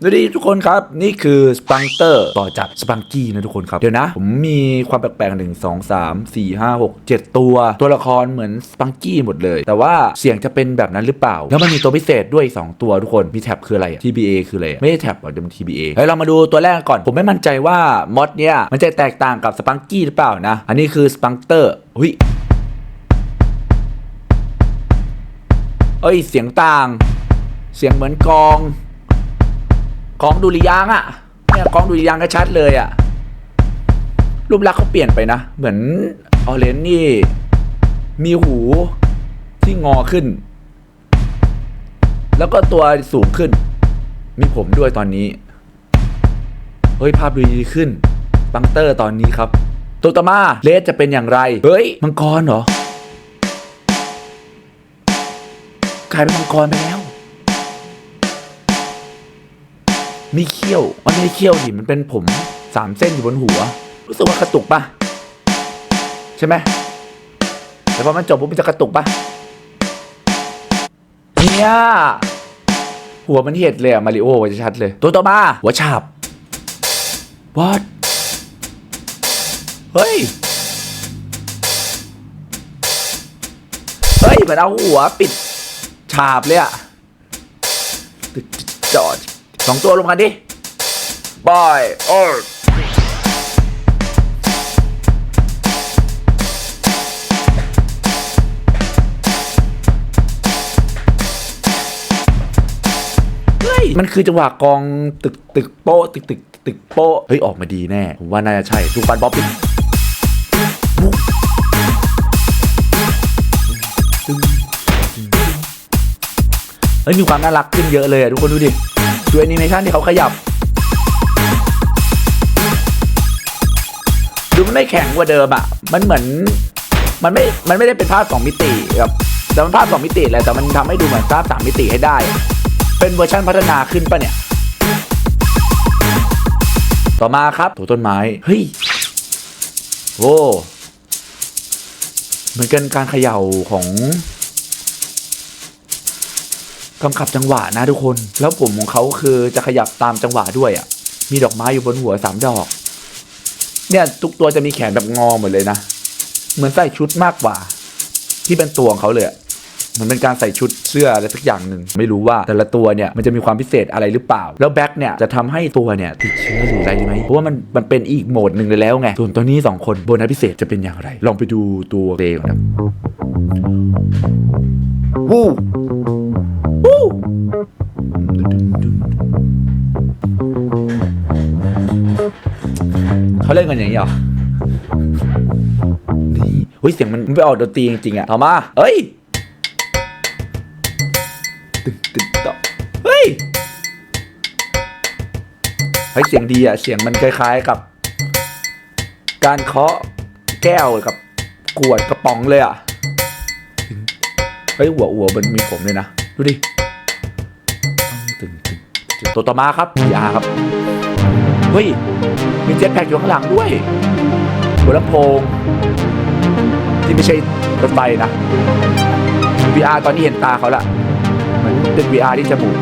สวัสดีทุกคนครับ นี่คือสปังเตอร์ต่อจากสปังกี้นะทุกคนครับ เดี๋ยวนะ ผมมีความแปลกๆหนึ่งสองสามสี่ห้าหกเจ็ดตัว ตัวละครเหมือนสปังกี้หมดเลย แต่ว่าเสียงจะเป็นแบบนั้นหรือเปล่า แล้วมันมีตัวพิเศษด้วยสองตัวทุกคนมีแท็บคืออะไรอะ TBA คืออะไรอะไม่ใช่แท็บหรอกจะเป็น TBA เฮ้ยเรามาดูตัวแรกก่อน ผมไม่มั่นใจว่ามอดเนี่ยมันจะแตกต่างกับสปังกี้หรือเปล่านะ อันนี้คือสปังเตอร์เฮ้ยเอ้ยเสียงต่าง เสียงเหมือนกอง ของดุริยางค์อะเนี่ยของดุริยางก็ชัดเลยอะรูปลักษณ์เขาเปลี่ยนไปนะ เหมือนออเรนนี่ มีหูที่งอขึ้น แล้วก็ตัวสูงขึ้น มีผมด้วยตอนนี้ เฮ้ยภาพดูดีขึ้น บังเตอร์ตอนนี้ครับตัวต่อมาเลสจะเป็นอย่างไร เฮ้ย มังกรเหรอกลายเป็นมังกรไปแล้ว มีเขี้ยวมันไม่ได้เขี้ยวดิมันเป็นผมสามเส้นอยู่บนหัว รู้สึกว่ากระตุกปะใช่ไหมแต่พอมันจบปุ๊บมันจะกระตุกปะเนี่ยหัวมันเห็ดเลยอะมาริโอจะชัดเลย ตัวต่อมา หัวฉาบ what เฮ้ย เฮ้ยเหมือนเอาหัวปิด ฉาบเลยอะจอด สองตัวรวมกันดิบอยโอ้ยมันคือจังหวะกองตึกตึกโป๊ะตึกตึกตึกโป๊ะเฮ้ย ออกมาดีแน่ ผมว่าน่าจะใช่ทุกปันบ๊อบดิเฮ้ย มีความน่ารักขึ้นเยอะเลยอะทุกคนดูดิ ดูแอนิเมชันที่เขาขยับ ดูมันไม่แข็งกว่าเดิมอะมันเหมือน มันไม่ มันไม่ได้เป็นภาพสองมิติแบบแต่มันภาพสองมิติแหละแต่มันทำให้ดูเหมือนภาพสามมิติให้ได้ เป็นเวอร์ชันพัฒนาขึ้นปะเนี่ย ต่อมาครับตัวต้นไม้ เฮ้ยโอ้เหมือนกันการเขย่าของ กำกับจังหวะนะทุกคน แล้วผมของเขาคือจะขยับตามจังหวะด้วยอะ มีดอกไม้อยู่บนหัวสามดอก เนี่ยทุกตัวจะมีแขนแบบงอหมดเลยนะ เหมือนใส่ชุดมากกว่า ที่เป็นตัวของเขาเลยเหมือนเป็นการใส่ชุดเสื้ออะไรสักอย่างหนึ่งไม่รู้ว่าแต่ละตัวเนี่ยมันจะมีความพิเศษอะไรหรือเปล่า แล้วแบ็คเนี่ยจะทำให้ตัวเนี่ยติดเชื้อหรืออะไรไหมเพราะว่ามันมันเป็นอีกโหมดหนึ่งเลยแล้วไงส่วนตัวนี้สองคนโบนัสพิเศษจะเป็นอย่างไร ลองไปดูตัวเตก่อนครับวู้ เขาเล่นกันอย่างนี้เหรอนี่เฮ้ยเสียงมันมันไปออกดนตรีจริงๆอะต่อมาเฮ้ยตึ๊ดตึ๊ดต่อเฮ้ยเฮ้ยเสียงดีอะเสียงมันคล้ายๆกับ การเคาะแก้วกับขวดกระป๋องเลยอะเฮ้ยหัวหัวมันมีผมเลยนะ ดูดิ ตัวต่อมาครับยาครับ เฮ้ย มีเจ็ตแพ็กอยู่ข้างหลังด้วยหัวลำโพง ที่ไม่ใช่รถไฟนะ VR ตอนนี้เห็นตาเขาละเหมือนเป็น VR ที่จมูก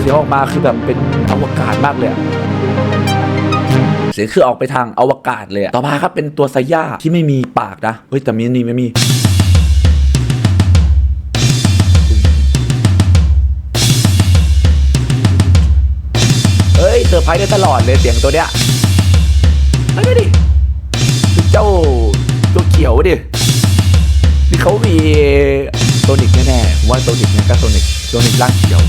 เสียงออกมาคือแบบเป็นอวกาศมากเลยเสียงคือออกไปทางอวกาศเลยต่อมาครับเป็นตัวไซย่าที่ไม่มีปากนะเฮ้ยแต่มีนี่ไม่มี ไพรส์ได้ตลอดเลยเสียงตัวเนี้ยเฮ้ยดูดิ เจ้าตัวเขียวดิ นี่เขามีโซนิกแน่ๆผมว่าโซนิกเนี่ยก็โซนิกโซนิกร่างเขียว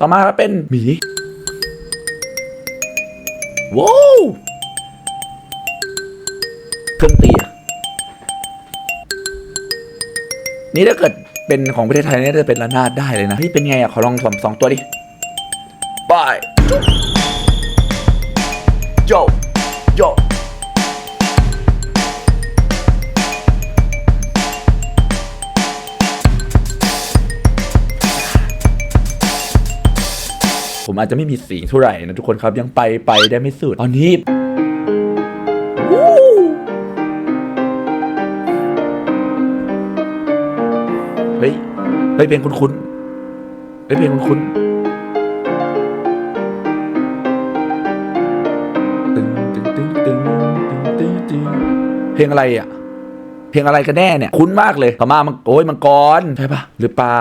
ต่อมาเป็นหมีว้าวเครื่องตีอะนี่ถ้าเกิด เป็นของประเทศไทยเนี่ยจะเป็นระนาดได้เลยนะเฮ้ยเป็นไงอะ ขอลองสองสองตัวดิบายโยโยผมอาจจะไม่มีสีเท่าไหร่นะทุกคนครับยังไปไปได้ไม่สุดตอนนี้ เฮ้ยเฮ้ยเพลงคุ้นๆเฮ้ยเพลงคุ้นๆตึงตึงตึงตึงตึงตึงตึงเพลงอะไรอะ เพลงอะไรกันแน่เนี่ย คุ้นมากเลยต่อมามังโอ้ยมังกรใช่ปะหรือปลา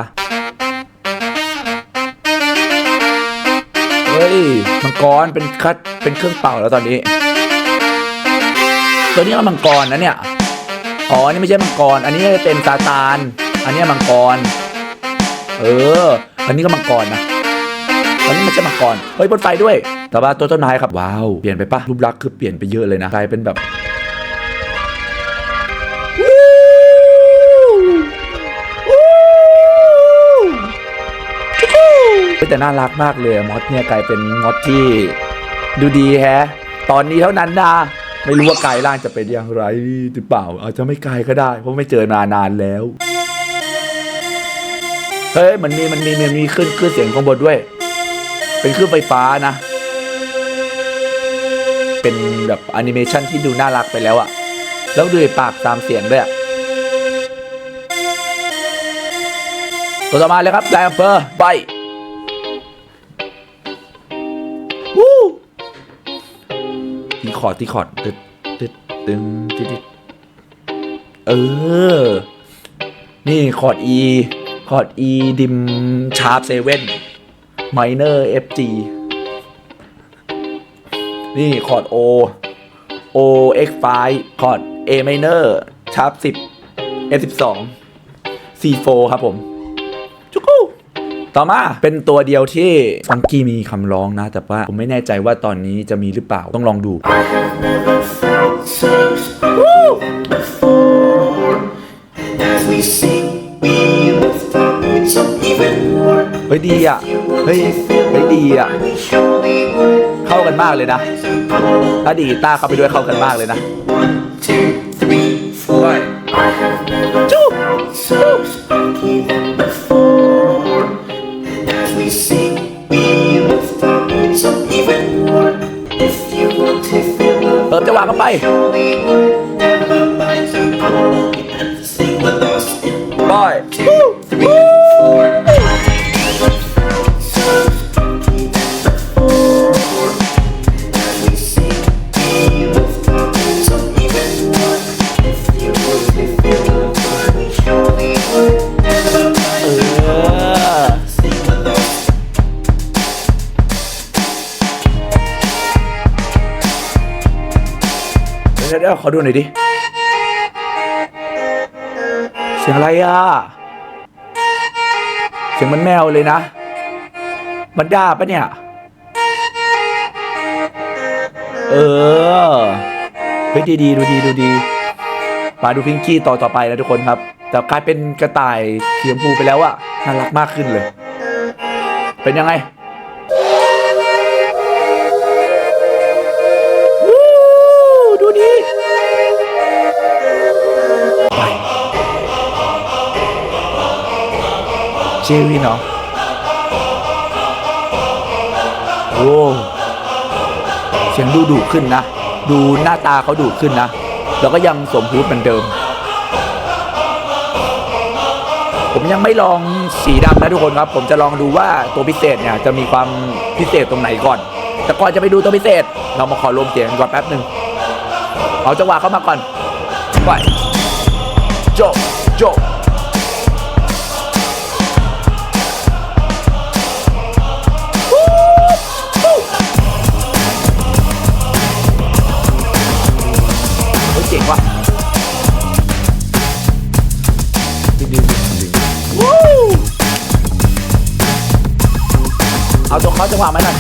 เฮ้ยมังกรเป็นคัดเป็นเครื่องเป่าแล้วตอนนี้ ตัวนี้ก็มังกรนะเนี่ย อ๋อนนี้ไม่ใช่มังกร อันนี้จะเป็นซาตาน อันนี้มังกร เออ อันนี้ก็มังกรนะอันนี้ไม่ใช่มังกร เฮ้ยบนไฟด้วย แต่ว่าตัวต้นไม้ครับ ว้าว เปลี่ยนไปปะรูปลักษณ์คือเปลี่ยนไปเยอะเลยนะ กลายเป็นแบบวู้วู้วู้เฮ้ยแต่น่ารักมากเลยมอสเนี่ยกลายเป็นมอสที่ดูดีแฮะ ตอนนี้เท่านั้นนะไม่รู้ว่ากายร่างจะเป็นอย่างไรหรือเปล่า อาจจะไม่กายก็ได้ เพราะไม่เจอนานานแล้ว เฮ้ยมันมีมันมีมันมีขึ้นขึ้นเสียงข้างบนด้วย เป็นครื่องไฟฟ้านะ เป็นแบบแอนิเมชันที่ดูน่ารักไปแล้วอะแล้วดูปากตามเสียงด้วยอะตัวต่อมาเลยครับไดอัมเปอร์ไปวู้ตีคอร์ดตีคอร์ดตึ๊ดตึ๊ดตึงตึ๊ดตึ๊ดเออ นี่คอร์ด E คอร์ด E ดิมชาร์ปเซเว่นไมเนอร์ FG นี่คอร์ด O O X5 คอร์ด A minor ชาร์ป10 F12 C4 ครับผม จุกูต่อมาเป็นตัวเดียวที่ฟังกี้มีคำร้องนะ แต่ว่าผมไม่แน่ใจว่าตอนนี้จะมีหรือเปล่าต้องลองดู เฮ้ยดีอะ เฮ้ยเฮ้ยดีอะ เข้ากันมากเลยนะถ้าดีต้าเข้าไปด้วยเข้ากันมากเลยนะจุ๊บจุ๊บเติมจังหวะเข้าไป ดี๋ยวเดี๋ยวขอดูหน่อยดิ เสียงอะไรอะ เสียงมันแมวเลยนะ มันด่าปะเนี่ย เออ เฮ้ยดีดีดูดีดูดีมาดูพิงกี้ต่อต่อไปนะทุกคนครับ แต่กลายเป็นกระต่ายเสีชมพูไปแล้วอะน่ารักมากขึ้นเลย เป็นยังไง เจวินเหรอโอ้เสียงดูดุขึ้นนะ ดูหน้าตาเขาดุขึ้นนะ แล้วก็ยังสมฮูดเหมือนเดิม ผมยังไม่ลองสีดำนะทุกคนครับ ผมจะลองดูว่าตัวพิเศษเนี่ยจะมีความพิเศษตรงไหนก่อน แต่ก่อนจะไปดูตัวพิเศษ เรามาขอรวมเสียงก่อนแป๊บหนึ่งเอาจังหวะเข้ามาก่อนไปโจโจ เอาตัวเขาจังหวะมาหน่อย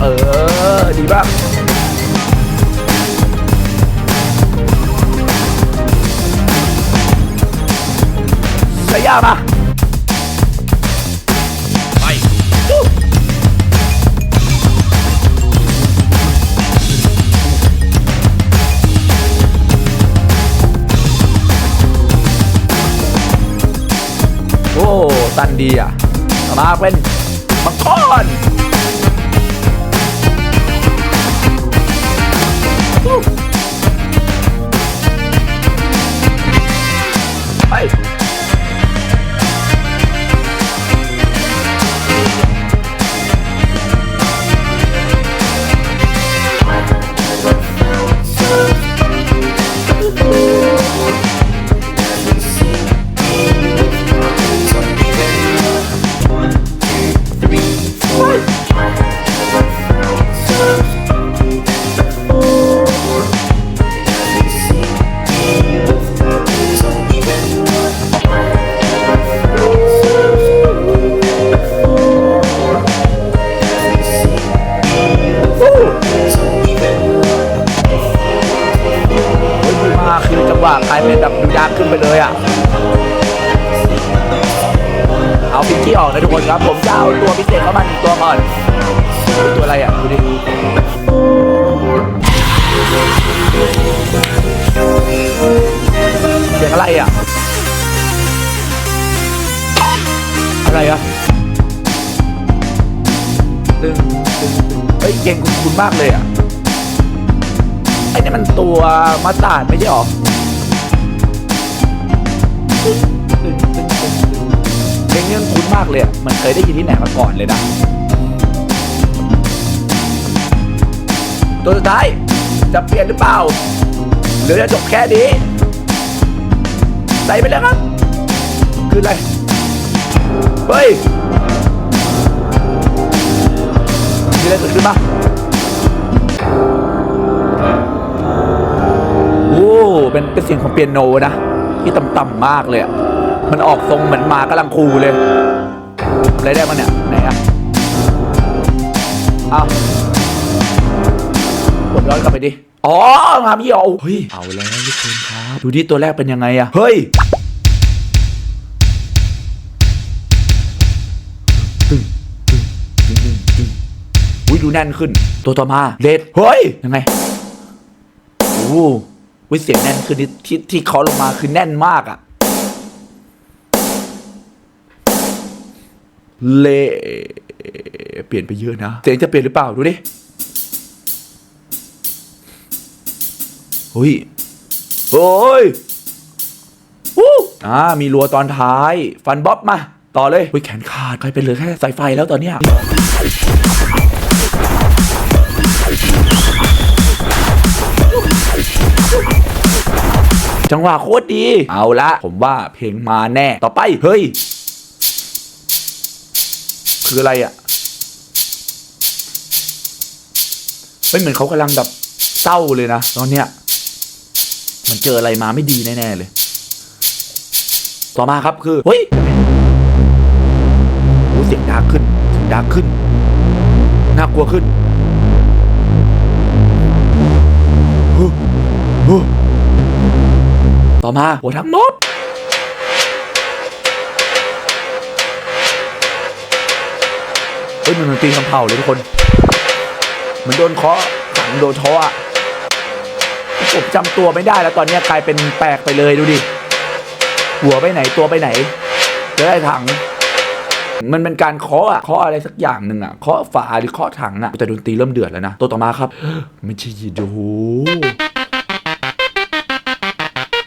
เออ ดีมาก ตันดีอะมาเป็นมังกร ไปเลยอะ เอาพิกกี้ออกนะทุกคนครับ ผมจะเอาตัวพิเศษเข้ามาหนึ่งตัวก่อน ตัวอะไรอะ ดูดิเสียงอะไรอะ อะไรอะตึงตึงตึงเฮ้ยเก่งคุณคุณมากเลยอะไอ้นี่มันตัวมาตาดไม่ใช่หรอ มากเลยมันเคยได้ยินที่ไหนมาก่อนเลยนะตัวสุดท้ายจะเปลี่ยนหรือเปล่า หรือจะจบแค่นี้ ใส่ไปแล้วครับ คืออะไร เฮ้ยมีอะไรเกิดขึ้นปะโอ้เป็นเป็นเสียงของเปียโนนะ ที่ต่ำๆมากเลยอะ มันออกทรงเหมือนหมากำลังคูเลยอะไรได้มาเนี่ยไหนอะอ้าวกดย้อนกลับไปดิ อ๋อมาพี่เอาเฮ้ยเอาแล้วทุกคนครับ ดูดิตัวแรกเป็นยังไงอะเฮ้ยตึ้งตึ้งตึ้งตึ้งตึ้งอุ้ยดูแน่นขึ้น ตัวต่อมาเลดเฮ้ย ยังไงโอ้โหวิเสียงแน่นคือที่ที่ที่เคาะลงมาคือแน่นมากอะ เลเปลี่ยนไปเยอะนะ เสียงจะเปลี่ยนหรือเปล่า ดูดิเฮ้ยโอ้ยวู้อ่า มีรัวตอนท้าย ฟันบ๊อบมา ต่อเลยเฮ้ยแขนขาดใครเป็นเหลือแค่สายไฟแล้วตอนเนี้ยจังหวะโคตรดี เอาละ ผมว่าเพลงมาแน่ ต่อไป เฮ้ย คืออะไรอะ่ะเป็นเหมือนเขากำลังแบบเศร้าเลยนะตอนเนี้ยมันเจออะไรมาไม่ดีแน่ๆเลย ต่อมาครับคือ เฮ้ยโอ้เสียงดังขึ้นเสียงดังขึ้น น่ากลัวขึ้นต่อมาหัวทั้งมด เฮ้ยมันดนตรีคำเผาเลยทุกคนเหมือนโดนเคาะขังโดนท้ออะผมจำตัวไม่ได้แล้วตอนนี้กลายเป็นแปลกไปเลยดูดิ หัวไปไหนตัวไปไหนจะได้ถัง มันเป็นการเคาะอะเคาะอะไรสักอย่างหนึ่งอะเคาะฝาหรือเคาะถังอะแต่ดนตรีเริ่มเดือดแล้วนะตัวต่อมาครับไม่ใช่ยีโด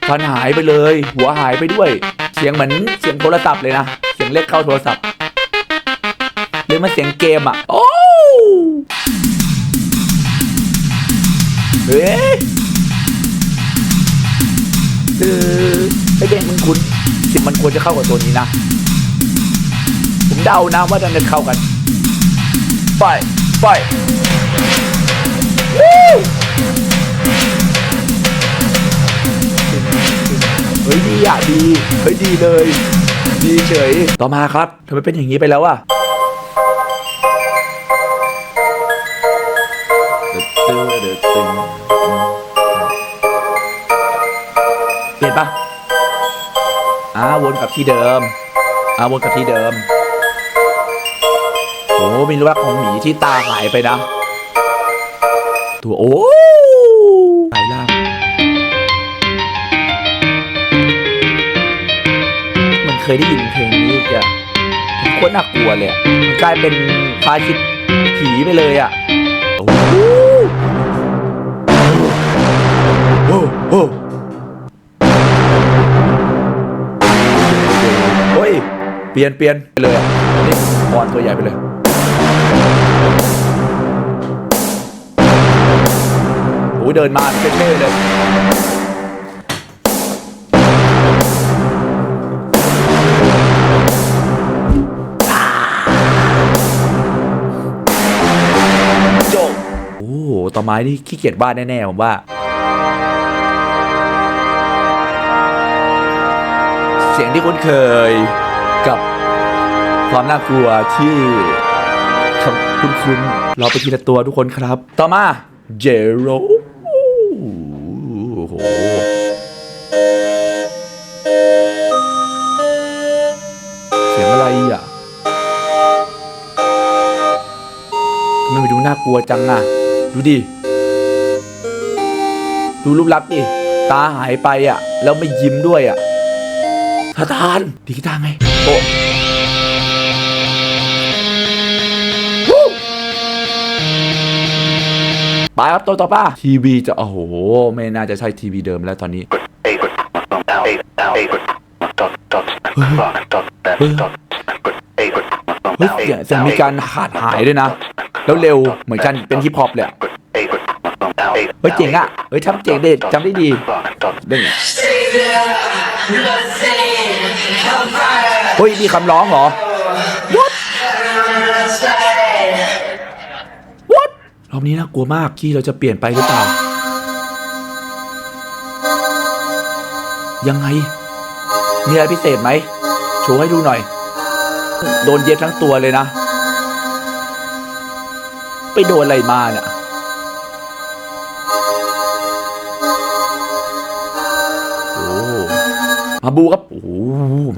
ฟันหายไปเลย หัวหายไปด้วย เสียงเหมือนเสียงโทรศัพท์เลยนะ เสียงเล็กเข้าโทรศัพท์ รือมันเสียงเกมอะ โอ้เฮ้ยคือไอ้เด้งมันคุณสียงมันควรจะเข้ากับตัวนี้นะ ผมเดานะว่าจะเนเข้ากันไปไปเฮ้ยดีอะดี เฮ้ยดีเลย ดีเฉย ต่อมาครับทำไมเป็นอย่างนี้ไปแล้วอะ เปลี่ยนปะอ่าวนกลับที่เดิมอ่าวนกลับที่เดิมโอ้มีรักของหมีที่ตาหายไปนะ ตัวโอ้สายล่างมันเคยได้ยินเพลงนี้อีกอะโคตรน่ากลัวเลยมันกลายเป็นพาคิดผีไปเลยอะ โอ้โอ้ย เปลี่ยนเปลี่ยนไปเลยอะนี่บอลตัวใหญ่ไปเลย โอ้ยเดินมาเท่เลยโจโอ้โหต่อไม้นี่ขี้เกียจวาดแน่ๆผมว่า เสียงที่คุ้นเคยกับความน่ากลัวที่คุ้นคุ้นๆเราไปทีละตัวทุกคนครับ ต่อมาเจโรโอ้โหเสียงอะไรอะมมันดูน่ากลัวจังอะ ดูดิ ดูรูปลักษณ์ดิ ตาหายไปอะ แล้วไม่ยิ้มด้วยอะ ทาทานดีกีตาร์ไงโอ้วู้ไปครับตัวต่อไป้าทีวีจะ โอ้โห ไม่น่าจะใช่ทีวีเดิมแล้วตอนนี้ เฮ้ยเสียงเสียงมีการขาดหายด้วยนะ แล้วเร็วเหมือนกันเป็นฮิปฮอปเลยอะเฮ้ยเจ๋งอะ เฮ้ยทำเจ๋งเด็ดจำได้ดีเด้ง เฮ้ยมีคำร้องเหรอ What What รอบนี้น่ากลัวมากที่เราจะเปลี่ยนไปหรือเปล่า ยังไง มีอะไรพิเศษไหมโชว์ให้ดูหน่อย โดนเย็บทั้งตัวเลยนะ ไปโดนอะไรมาเนี่ย มาบูครับ โอ้โห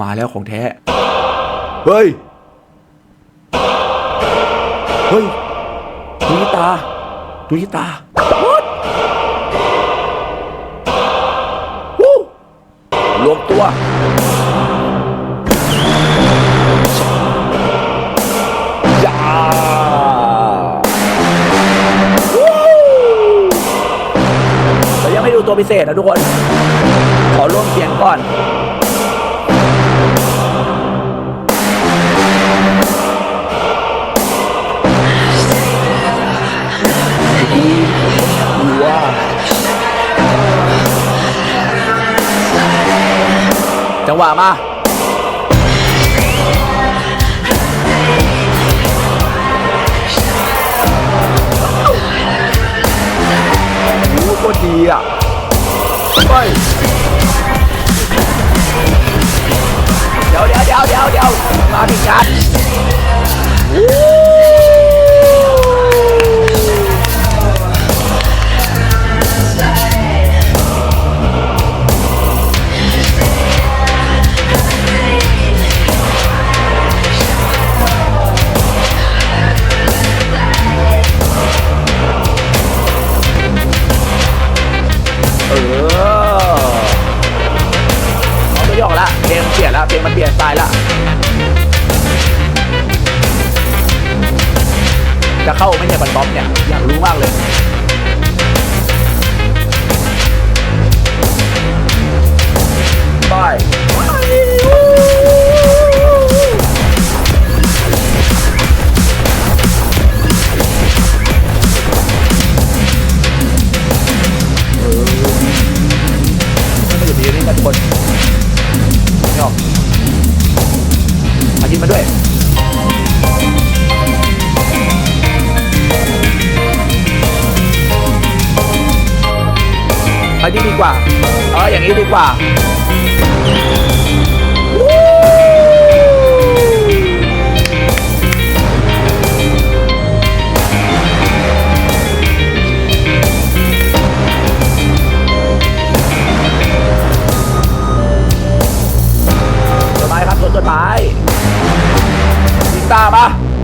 มาแล้วของแท้ เฮ้ย เฮ้ยดูที่ตาดูที่ตาวู้รวมตัวยาแต่ยังไม่ดูตัวพิเศษนะทุกคน ขอร่วมเสียงก่อน จังหวะมาโอ้โหโคตรดีอะไปเดี๋ยวเดี๋ยวเดี๋ยวเดี๋ยวเดี๋ยวมาผิดกัน เพลงมันเปลี่ยนสไตล์ละจะเข้าไม่เนี่ยบันบ๊อบเนี่ยอยากรู้มากเลยไปไม่อยู่ดีนี่กันทุกคน มาด้วยไปที่ดีกว่า เอออย่างนี้ดีกว่าามาจะ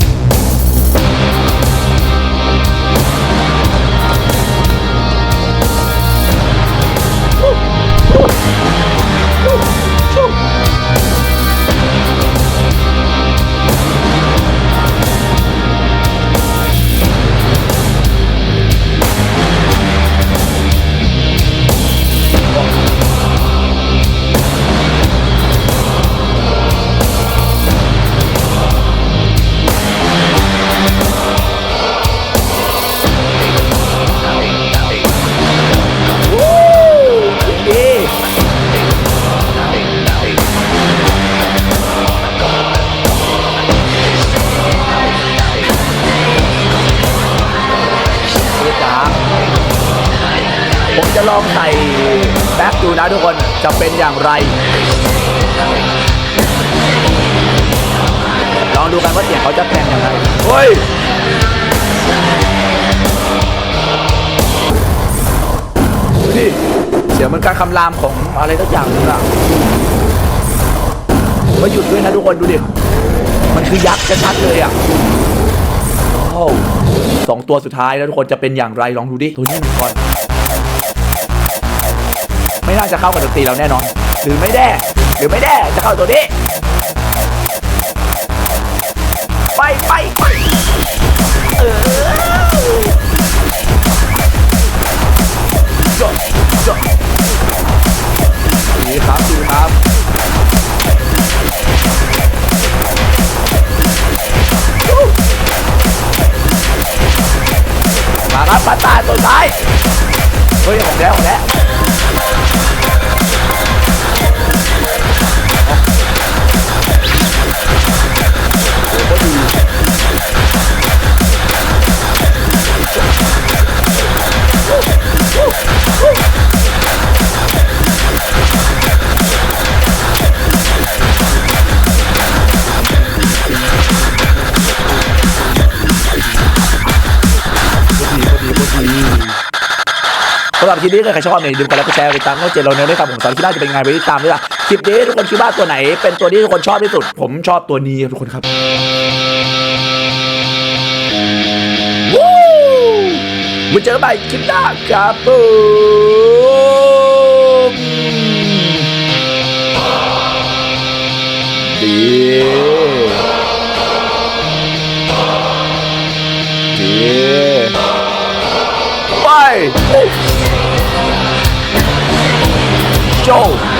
สียงเขาจะแต่งยังไงเฮ้ยดูดิเสียงมันการคำรามของอะไรสักอย่างนึงอะไม่หยุดด้วยนะทุกคนดูดิ มันคือยักษ์ชัดๆเลยอะโอ้าวสองตัวสุดท้ายแล้วทุกคนจะเป็นอย่างไรลองดูดิ ตัวนี้มันก่อน ไม่น่าจะเข้ากับดนตรีเราแน่นอน หรือไม่แน่หรือไม่แน่จะเข้าตัวนี้ ครับดีครับมาครับปัตตาตัวท้ายเฮ้ยของแล้วของแล้ว หรับคลิปนี้ใครชอบเนี่ยอย่าลืมกดไลค์กดแชร์กดติดตามช่องเจนเราเนื้อด้วยครับผมสอนคลิปหน้าจะเป็นงไงไปติดตามด้วยล่ะคลิปนี้ทุกคนคิดว่าตัวไหน เป็นตัวที่ทุกคนชอบที่สุด ผมชอบตัวนี้ทุกคนครับวู้ไว้เจอกันใหม่คลิปหน้าครับผมดีดีไป โจ